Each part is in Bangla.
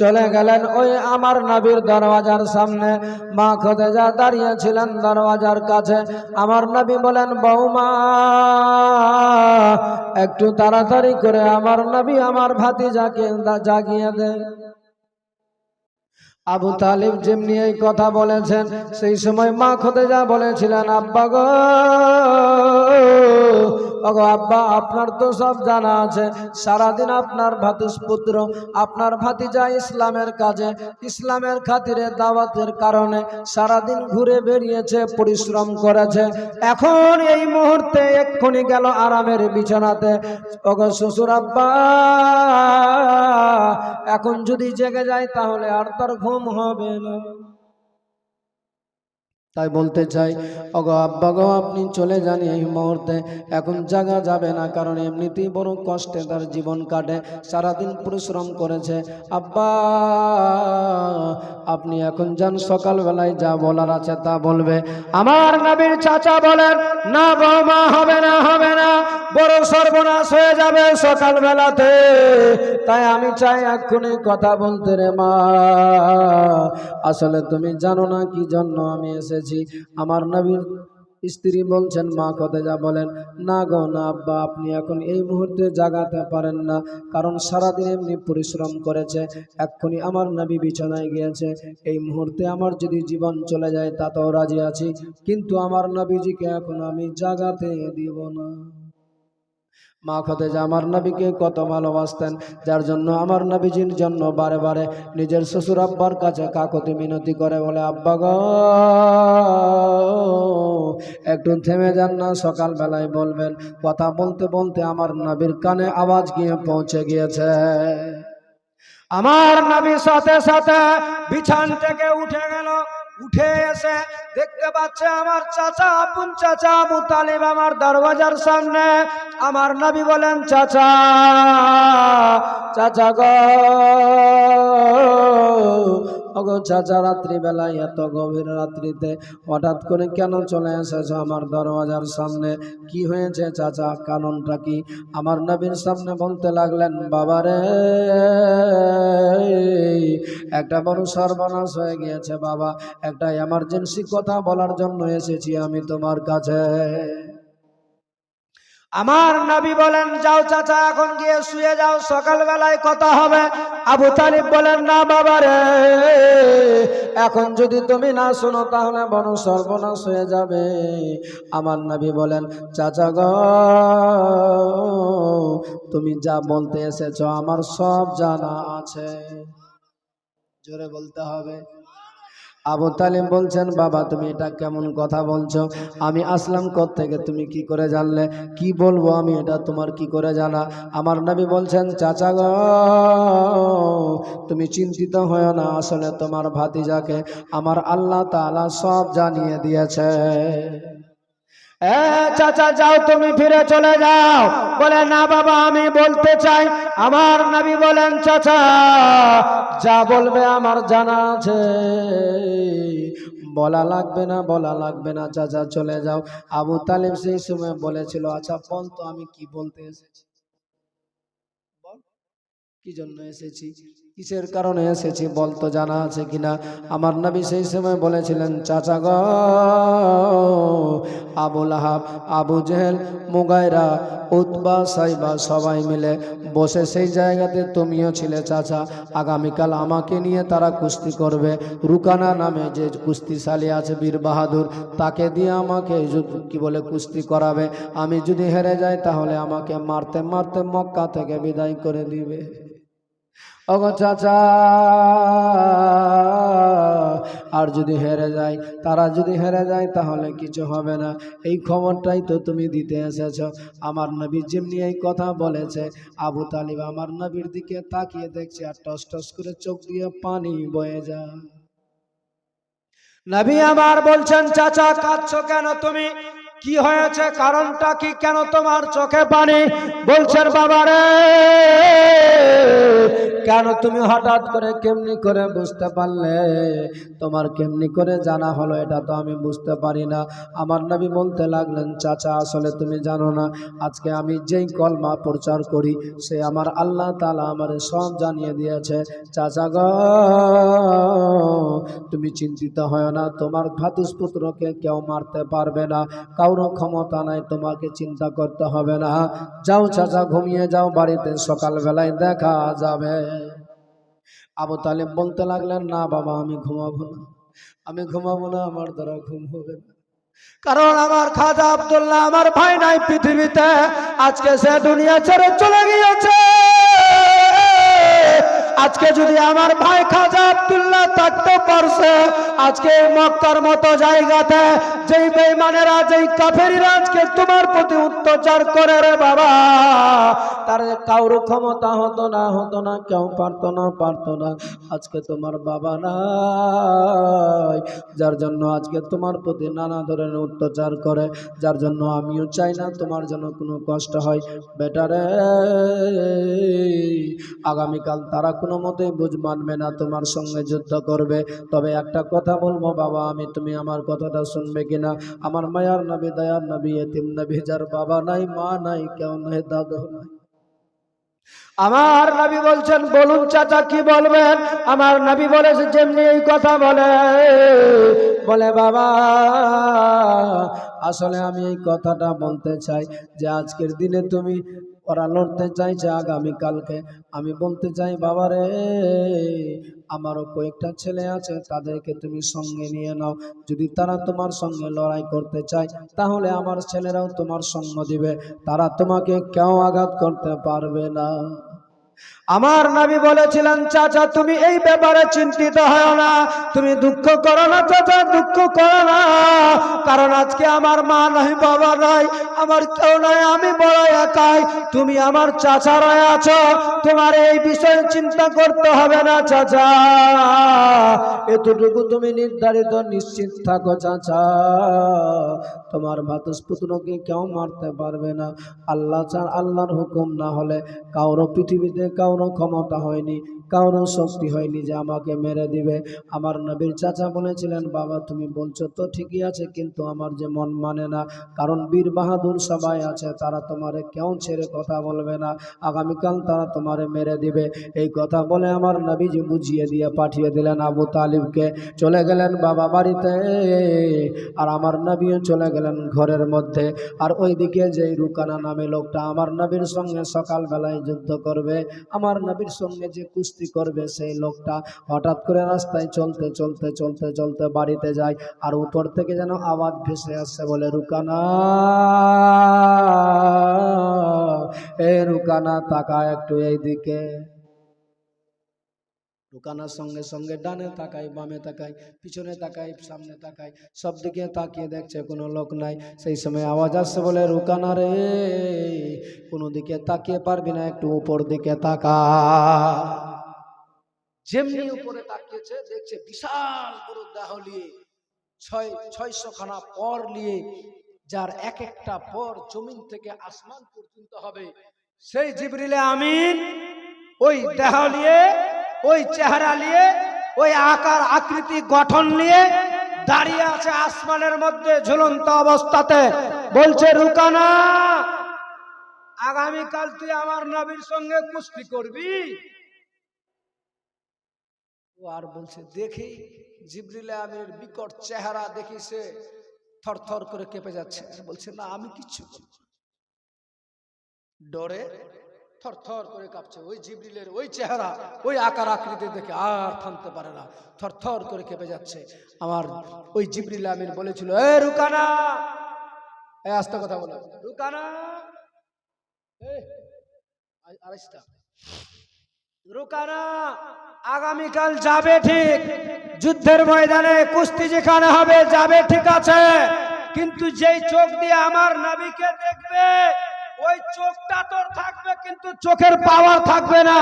চলে গেলেন ওই আমার নবীর দরওয়াজার সামনে। মা খোদেজা দাঁড়িয়েছিলেন দরওয়াজার কাছে। আমার নবী বলেন বৌমা একটু তাড়াতাড়ি করে আমার নবী আমার ভাতিজাকে জাগিয়ে দে। আবু তালিব যেমনি এই কথা বলেছেন, সেই সময় মা খোদেজা বলেছিলেন, আব্বা গো ওগো আব্বা, আপনার তো সব জানা আছে। সারাদিন আপনার ভাতিস পুত্র আপনার ভাতিজা ইসলামের কাজে, ইসলামের খাতিরে দাওয়াতের কারণে সারাদিন ঘুরে বেরিয়েছে পরিশ্রম করেছে। এখন এই মুহূর্তে এক্ষুনি গেল আরামের বিছানাতে। ওগো শ্বশুর আব্বা, এখন যদি জেগে যায় তাহলে আর তার ঘুম হবে না। তাই বলতে চাই অগো আব্বা গো, আপনি চলে যান এই মুহূর্তে। এখন জাগা যাবে না, কারণ এমনিতেই বড় কষ্টে তার জীবন কাটে। সারাদিন পরিশ্রম করেছে। আব্বা, আপনি এখন যান, সকালবেলায় যা বলার আছে তা বলবে। আমার নবীর চাচা বলেন, না বৌমা, হবে না হবে না। বড় সর্বনাশ হয়ে যাবে সকালবেলাতে। তাই আমি চাই এক্ষুনি কথা বলতে রে মা। আসলে তুমি জানো না কি জন্য আমি এসেছি। আমার নবীর স্ত্রী বলছেন, মা যা বলেন, না গো, না আব্বা, আপনি এখন এই মুহূর্তে জাগাতে পারেন না, কারণ সারাদিন এমনি পরিশ্রম করেছে, এক্ষুনি আমার নবী বিছানায় গিয়েছে, এই মুহূর্তে আমার যদি জীবন চলে যায় তাতেও রাজি আছি, কিন্তু আমার নবীজিকে এখন আমি জাগাতে দিব না। মা খতেজা আমার নবীকে কত ভালোবাসতেন, যার জন্য আমার নবীজির জন্য বারে বারে নিজের শ্বশুর আব্বার কাছে কাকতি মিনতি করে বলে, আব্বা গো, একটু থেমে যান না, সকালবেলায় বলবেন। কথা বলতে বলতে আমার নবীর কানে আওয়াজ গিয়ে পৌঁছে গিয়েছে। আমার নবী সাথে সাথে বিছান থেকে উঠে গেল। উঠে এসে দেখতে পাচ্ছে আমার চাচা আপন চাচা আবু তালিব আমার দরওয়াজার সামনে। আমার নবী বলেন, চাচা চাচা গো। ওগো চাচা রাত্রিবেলায় এত গভীর রাত্রিতে হঠাৎ করে কেন চলে এসেছ আমার দরওয়াজার সামনে? কি হয়েছে চাচা? কারণটা কি? আমার নবীর সামনে বলতে লাগলেন, বাবারে, একটা বড় সর্বনাশ হয়ে গিয়েছে বাবা। একটা এমার্জেন্সি কথা বলার জন্য এসেছি আমি তোমার কাছে। আমার নবী বলেন, যাও চাচা, এখন গিয়ে শুয়ে যাও, সকালবেলায় কথা হবে। আবু তালিব বলেন, না বাবা রে, এখন যদি তুমি না শোনো, তাহলে বড় সর্বনাশ হয়ে যাবে। আমার নবী বলেন, চাচা গ, তুমি যা বলতে এসেছ, আমার সব জানা আছে। জোরে বলতে হবে। আবু তালিম বলছেন, বাবা, তুমি এটা কেমন কথা বলছো? আমি আসলাম থেকে তুমি কি করে জানলে? কি বলব আমি? এটা তোমার কি করে জানা? আমার নবী বলছেন, চাচা গ, তুমি চিন্তিত হয় না, আসলে তোমার ভাতিজাকে আমার আল্লাহ তালা সব জানিয়ে দিয়েছে। চাচা, যাও, তুমি ফিরে চলে যাও। বলে, না বাবা, আমি বলতে চাই। আমার নবী বলেন, চাচা, যা বলবে আমার জানা আছে। বলা লাগবে না, বলা লাগবে না, চাচা, চলে যাও। আবু তালিব সেই সময় বলেছিল আচ্ছা বল তো, আমি কি বলতে এসেছি? বল, কি জন্য এসেছি? কিসের কারণে এসেছি বলতো জানা আছে কিনা? আমার নবী সেই সময় বলেছিলেন, চাচা গ আবুল আহাব আবু জেহেল, মুগাইরা, উতবা, সাইবা সবাই মিলে বসে সেই জায়গাতে তুমিও ছিলে চাচা। আগামীকাল আমাকে নিয়ে তারা কুস্তি করবে। রুকানা নামে যে কুস্তিশালী আছে বীর বাহাদুর, তাকে দিয়ে আমাকে কি বলে, কুস্তি করাবে। আমি যদি হেরে যাই তাহলে আমাকে মারতে মারতে মক্কা থেকে বিদায় করে দিবে। ওগো চাচা। আর যদি হেরে যায়, তারা যদি হেরে যায়, তাহলে কিছু হবে না। এই খবরটাই তো তুমি দিতে এসেছ। আমার নবী যেমনি এই কথা বলেছে, আবু তালিব আমার নবীর দিকে তাকিয়ে দেখছে আর টস টস করে চোখ দিয়ে পানি বয়ে যায়। নবী আমার বলছেন, চাচা, কাঁদছো কেন তুমি? কি হয়েছে? কারণটা কি? কেন তোমার চোখে পানি? বলছেন বাবা রে কেন তুমি হঠাৎ করে কেমনি করে বুঝতে পারলে? তোমার কেমনি করে জানা হলো এটা তো আমি বুঝতে পারি না। আমার নবী বলতে লাগলেন, চাচা, আসলে তুমি জানো না, আজকে আমি যেই কলমা প্রচার করি, সে আমার আল্লাহ তালা আমার সব জানিয়ে দিয়েছে। চাচা গ, তুমি চিন্তিত হয় না, তোমার ভাতুষপুত্রকে কেউ মারতে পারবে না, কারও ক্ষমতা নাই, তোমাকে চিন্তা করতে হবে না। যাও চাচা, ঘুমিয়ে যাও, বাড়িতে সকালবেলায় দেখা যাবে। আবু তালেব বলতে লাগলেন, না বাবা, আমি ঘুমাবো না। আমি ঘুমাবো না, আমার দ্বারা ঘুম হবে না। কারণ আমার খাজা আব্দুল্লাহ, আমার ভাই নাই পৃথিবীতে। আজকে সে দুনিয়া ছেড়ে চলে গিয়েছে। আজকে যদি আমার ভাই খাজা আব্দুল্লাহ থাকতে পারছে, আজকে মক্কার মতো জায়গাতে যেই বেইমানেরা যেই কাফেরিরা আজকে তোমার প্রতি অত্যাচার করে রে বাবা তার কাউর ক্ষমতা হতো না হতো না, কেউ পারতো না পারতো না। আজকে তোমার বাবা নাই, যার জন্য আজকে তোমার প্রতি নানা ধরনের অত্যাচার করে, যার জন্য আমিও চাই না তোমার জন্য কোনো কষ্ট হয়। বেটারে, আগামীকাল তারা কোনো মতেই বুঝ মানবে না তোমার সঙ্গে যুদ্ধ করবে। তবে একটা কথা বলব বাবা, আমি তুমি আমার কথাটা শুনবে কিনা? আমার মায়ার নবী, দয়ার নবী, এতিম নবী, যার বাবা নাই, মা নাই, কেউ নাই, দাদু নাই। আমার নবী বলছেন, বলুন চাচা, কি বলবেন? আমার নবী বলেছে যেমনি এই কথা বলে। বলে, বাবা, আসলে আমি এই কথাটা বলতে চাই যে আজকের দিনে তুমি ওরা লড়তে চাই যে আগামীকালকে আমি বলতে চাই বাবা রে আমারও কয়েকটা ছেলে আছে, তাদেরকে তুমি সঙ্গে নিয়ে নাও। যদি তারা তোমার সঙ্গে লড়াই করতে চায়, তাহলে আমার ছেলেরাও তোমার সঙ্গ দিবে। তারা তোমাকে কেউ আঘাত করতে পারবে না। আমার নবী বলেছিলেন, চাচা, তুমি এই ব্যাপারে চিন্তিত হয় না। তুমি দুঃখ করো না, চাচা, দুঃখ করো না। কারণ আজকে আমার মা নাই, বাবা নাই, আমার কেউ নাই, আমি বড় একাই। তুমি আমার চাচারায় আছো, তোমার এই বিষয়ে চিন্তা করতে হবে না, চাচা। এতটুকু তুমি নির্ধারিত, নিশ্চিত থাকো, চাচা। তোমার ভাতস্পুত্রকে কেউ মারতে পারবে না। আল্লাহ চা আল্লাহর হুকুম না হলে কারও পৃথিবীতে কারও ক্ষমতা হয়নি কারও শক্তি হয়নি যে আমাকে মেরে দিবে। আমার নবীর চাচা বলেছিলেন, বাবা, তুমি বলছো তো ঠিকই আছে, কিন্তু আমার যে মন মানে না। কারণ বীর বাহাদুর সবাই আছে, তারা তোমারে কেউ ছেড়ে কথা বলবে না। আগামীকাল তারা তোমারে মেরে দিবে। এই কথা বলে আমার নবীজি বুঝিয়ে দিয়ে পাঠিয়ে দিলেন আবু তালিবকে। চলে গেলেন বাবা বাড়িতে, আর আমার নবীও চলে গেলেন ঘরের মধ্যে। আর ওইদিকে যেই রুকানা নামে লোকটা আমার নবীর সঙ্গে সকালবেলায় যুদ্ধ করবে আমার নবীর সঙ্গে যে কুস্তি করবে সেই লোকটা হঠাৎ করে রাস্তায় চলতে চলতে চলতে চলতে বাড়িতে যায় আর উপর থেকে যেন আওয়াজ ভেসে আসছে বলে, রুকানা, এ রুকানা তাকা একটু এইদিকে। রুকানার সঙ্গে সঙ্গে ডানে তাকাই বামে তাকাই পিছনে তাকাই সামনে তাকায় সব দিকে তাকিয়ে দেখছে কোনো লোক নাই। সেই সময় আওয়াজ আসছে বলে রুকানা রে কোনো দিকে তাকিয়ে পারবি না একটু উপর দিকে তাকা। যেমনি উপরে তাকিয়েছে দেখছে বিশাল বড় দেহ নিয়ে ছয় ছয়শো খানা পর নিয়ে যার এক একটা পর জমিন থেকে আসমান পর্যন্ত হবে। সেই জিবরিলে আমিন ওই দেহ নিয়ে ওই চেহারা নিয়ে, ওই আকার আকৃতি গঠন নিয়ে দাঁড়িয়ে আছে আসমানের মধ্যে ঝুলন্ত অবস্থাতে। বলছে, রুকানা, আগামীকাল তুই আমার নবীর সঙ্গে কুস্তি করবি? ও আর বলছে, দেখি, জিবরিলে আমির বিকট চেহারা দেখি সে থরথর করে কেঁপে যাচ্ছে। বলছে, না, আমি কিচ্ছু। ডরে থরথর করে কাঁপছে। ওই জিবরিলের ওই চেহারা ওই আকার আকৃতি দেখে আর থামতে পারে না। থরথর করে কেঁপে যাচ্ছে। আমার ওই জিবরিল আমির বলেছিল এ রুকানা! এ আস্তে কথা বলো। রুকানা! এ, আ- রুকানা আগামীকাল যাবে ঠিক। যুদ্ধের ময়দানে কুস্তি যেখানে হবে যাবে ঠিক আছে। কিন্তু যেই চোখ দিয়ে আমার নাবিকে দেখবে ওই চোখটা তোর থাকবে কিন্তু চোখের পাওয়ার থাকবে না।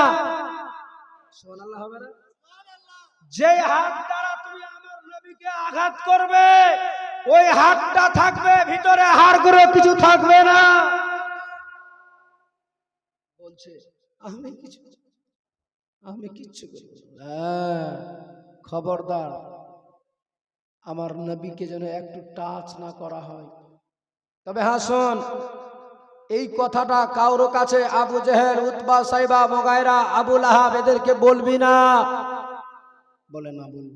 যেই হাত দ্বারা তুমি আমার নবীকে আঘাত করবে ওই হাতটা থাকবে ভিতরে হাড়গুলো কিছু থাকবে না। বলছে আমি কিছু আমি কিচ্ছু হ্যাঁ, খবরদার আমার নবীকে যেন একটু টাচ না করা হয়। তবে হ্যাঁ শোন এই কথাটা কারও কাছে আবু জেহেল, উতবা সাইবা মোগায়রা আবুল আহাব এদেরকে বলবি না। বলে না, বলব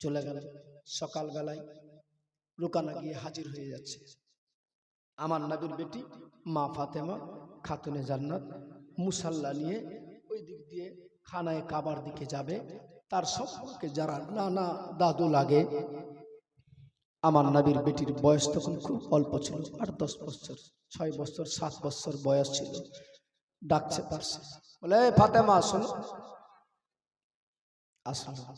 চলে গেল সকালবেলায়। রুকানা গিয়ে হাজির হয়ে যাচ্ছে। আমার নবীর বেটি, মা ফাতেমা, খাতুনে জান্নাত, মুসাল্লা নিয়ে ওই দিক দিয়ে খানায় কাবার দিকে যাবে। তার সম্পর্কে যারা নানা দাদু লাগে আমার নবীর বেটির বয়স তখন খুব অল্প ছিল, আট, দশ বছর, ছয় বছর, সাত বছর বয়স ছিল। ডাকছে পারছে বলে, "এই ফাতেমা আসলো আসলো।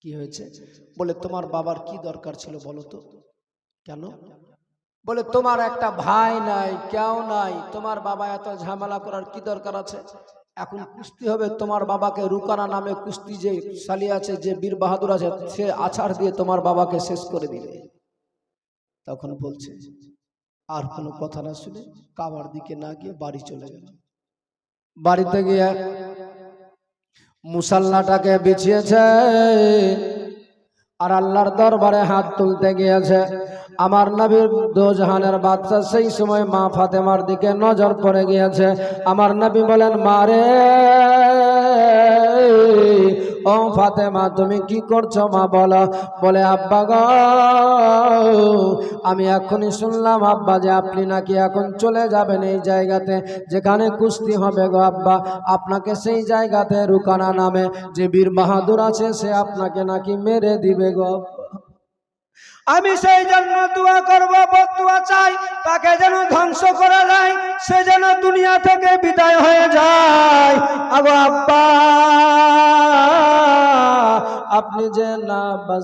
কি হয়েছে? বলে, তোমার বাবার কি দরকার ছিল বলো তো? কেন? বলে, তোমার একটা ভাই নাই, কেউ নাই। তোমার বাবা এত ঝামেলা করার কি দরকার আছে? এখন কুস্তি হবে তোমার বাবাকে রুকানা নামে কুস্তি যে সালি আছে, যে বীর বাহাদুর আছে, সে আছাড় দিয়ে তোমার বাবাকে শেষ করে দিবে। তখন বলছে, আর কোনো কথা না শুনে কাবার দিকে না গিয়ে বাড়ি চলে গেল। বাড়িতে গিয়ে মুসাল্লাটাকে বিছিয়েছে, আর আল্লাহর দরবারে হাত তুলতে গিয়েছে। আমার নবীর দোজাহানের বাচ্চা সেই সময় মা ফাতেমার দিকে নজর পড়ে গিয়েছে। আমার নবী বলেন মারে ও ফাতেমা, তুমি কি করছ? মা বলো। বলে, আব্বা গো, আমি এখনই শুনলাম, আব্বা, যে আপনি নাকি এখন চলে যাবেন এই জায়গাতে। যেখানে কুস্তি হবে গো আব্বা, আপনাকে সেই জায়গাতে রুকানা নামে। যে বীর বাহাদুর আছে, সে আপনাকে নাকি মেরে দিবে গো। আমি সেই জন্য দোয়া করব বদুয়া চাই, তাকে যেন ধ্বংস করা যায়, সে যেন দুনিয়া থেকে বিদায় হয়ে যায়।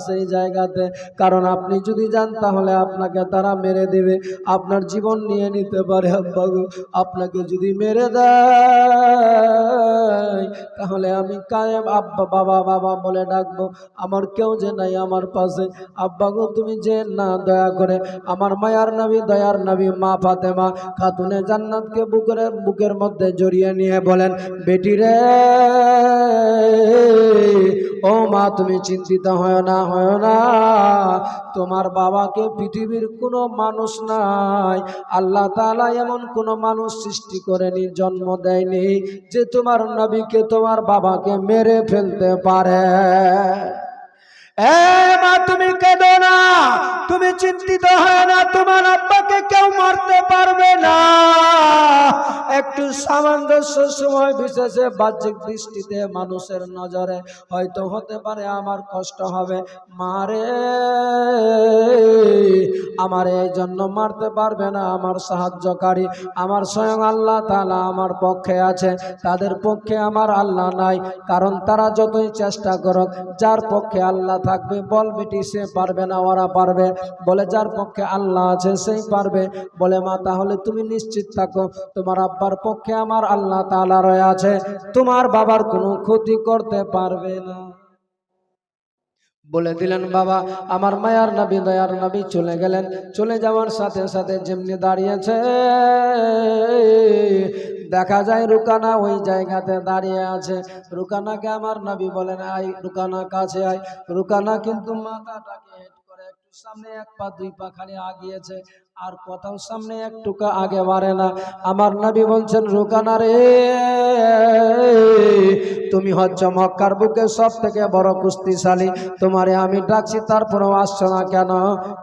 সেই জায়গাতে। কারণ আপনি যদি যান, তাহলে আপনাকে তারা মেরে দেবে। আপনার জীবন নিয়ে নিতে পারে, আব্বা গো। আপনাকে যদি মেরে দেয়, তাহলে আমি কায়েম। আব্বা, বাবা বাবা বলে ডাকবো, আমার কেউ যে নাই আমার পাশে। আব্বা গো, তুমি যে না, দয়া করে। আমার মায়ার নবী, দয়ার নবী, মা ফাতেমা, খাতুনে জান্নাতকে বুকের বুকের মধ্যে জড়িয়ে নিয়ে বলেন, বেটি রে, ও মা, তুমি চিন্তিত হয় না। হয় না। তোমার বাবাকে পৃথিবীর কোনো মানুষ নাই। আল্লাহ তালা এমন কোনো মানুষ সৃষ্টি করেনি, জন্ম দেয়নি, যে তোমার নবীকে, তোমার বাবাকে মেরে ফেলতে পারে। মা, তুমি কেঁদো না। তুমি চিন্তিত হয় না, তোমার আব্বাকে কেউ মারতে পারবে না। একটু সামঞ্জস্য সময় বিশেষে বাহ্যিক দৃষ্টিতে মানুষের নজরে হয়তো হতে পারে আমার কষ্ট হবে। মারে আমার এই জন্য মারতে পারবে না, আমার সাহায্যকারী, আমার স্বয়ং আল্লাহ তাআলা আমার পক্ষে আছে। তাদের পক্ষে আমার আল্লাহ নাই, কারণ তারা যতই চেষ্টা করুক, যার পক্ষে আল্লাহ থাকবে, বল বেটি, সে পারবে না, ওরা পারবে। বলে, যার পক্ষে আল্লাহ আছে, সেই পারবে। বলে, মা, তাহলে তুমি নিশ্চিত থাকো, তোমার আব্বার পক্ষে আমার আল্লাহ তাআলা রয়ে আছে, তোমার বাবার কোনো ক্ষতি করতে পারবে না। বলে দিলেন, বাবা, আমার মায়ার নবী, দয়ার নবী চলে গেলেন। চলে যাওয়ার সাথে সাথে যেমনি দাঁড়িয়েছে দেখা যায় রুকানা ওই জায়গাতে দাঁড়িয়ে আছে। রুকানাকে আমার নবী বলেন আই রুকানা কাছে আয়। রুকানা কিন্তু মাথাটাকে হেট সামনে এক পা, দুই পা খালি আগিয়েছে। আর কোথাও সামনে একটুকু আগে বাড়ে না। আমার নবী বলছেন রুকানা রে। তুমি হচ্ছ মক্কার বুকে সব থেকে বড় কুস্তিশালী। তোমারে আমি ডাকছি, তারপরেও আসছো না কেন?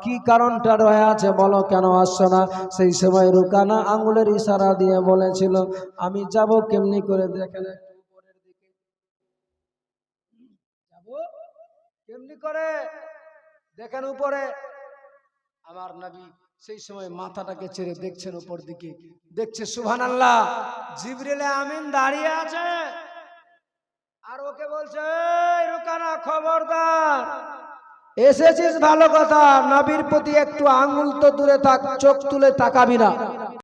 কি কারণটা রয়ে আছে বলো কেন আসছো না? সেই সময় রুকানা আঙুলের ইশারা দিয়ে বলেছিল, আমি যাব কেমনি করে দেখেন কেমনি করে? দেখেন উপরে। আমার নবী সেই সময় মাথাটাকে ছেড়ে দেখছেন উপর দিকে দেখছে সুহান আল্লাহ জিবরিলে আমিন দাঁড়িয়ে আছে। আর ওকে বলছে, "এই রুকানা খবরদার, এসেছিস ভালো কথা, নবীর প্রতি একটু আঙুল তো দূরে থাক, চোখ তুলে তাকাবি না।